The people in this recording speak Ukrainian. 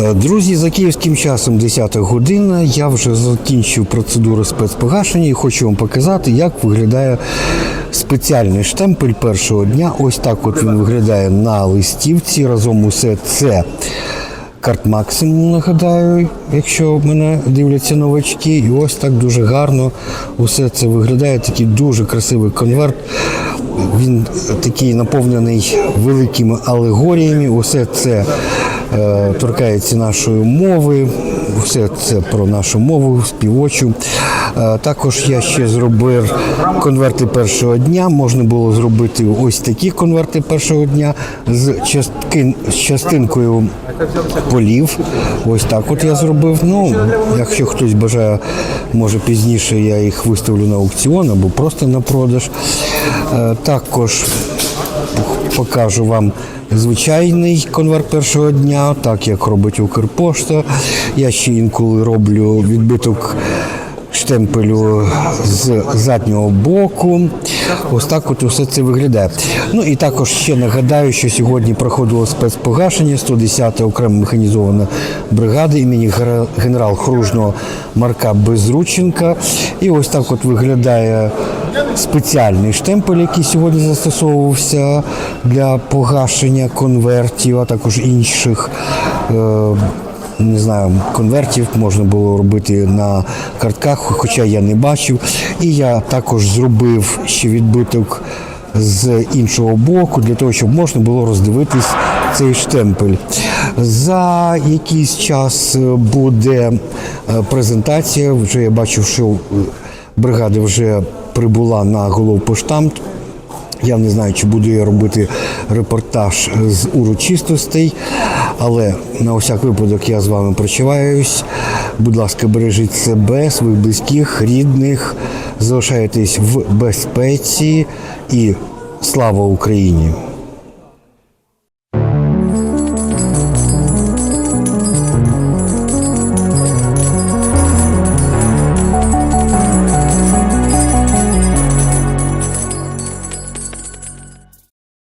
Е, Друзі, за київським часом 10 година. Я вже закінчив процедуру спецпогашення і хочу вам показати, як виглядає спеціальний штемпель першого дня. Ось так от він виглядає на листівці. Разом усе це карт максимум, нагадаю, якщо мене дивляться новачки. І ось так дуже гарно усе це виглядає. Такий дуже красивий конверт. Він такий наповнений великими алегоріями. Усе це торкається нашої мови. Все це про нашу мову, співочу. Е, також я ще зробив конверти першого дня. Можна було зробити ось такі конверти першого дня з, частки, з частинкою полів. Ось так от я зробив. Ну, якщо хтось бажає, може пізніше я їх виставлю на аукціон або просто на продаж. Е, Також покажу вам звичайний конверт першого дня, так як робить Укрпошта. Я ще інколи роблю відбиток штемпелю з заднього боку. Ось так от усе це виглядає. Ну і також ще нагадаю, що сьогодні проходило спецпогашення 110 окрема механізована бригада імені генерал Хружного Марка Безрученка. І ось так от виглядає спеціальний штемпель, який сьогодні застосовувався для погашення конвертів, а також інших. е, не знаю, конвертів можна було робити на картках, хоча я не бачив. І я також зробив ще відбиток з іншого боку, для того, щоб можна було роздивитись цей штемпель. За якийсь час буде е, презентація. Вже я бачив, що бригада вже прибула на головпоштамт. Я не знаю, чи буду я робити репортаж з урочистостей, але на усяк випадок я з вами прощаюсь. Будь ласка, бережіть себе, своїх близьких, рідних, залишайтесь в безпеці і слава Україні!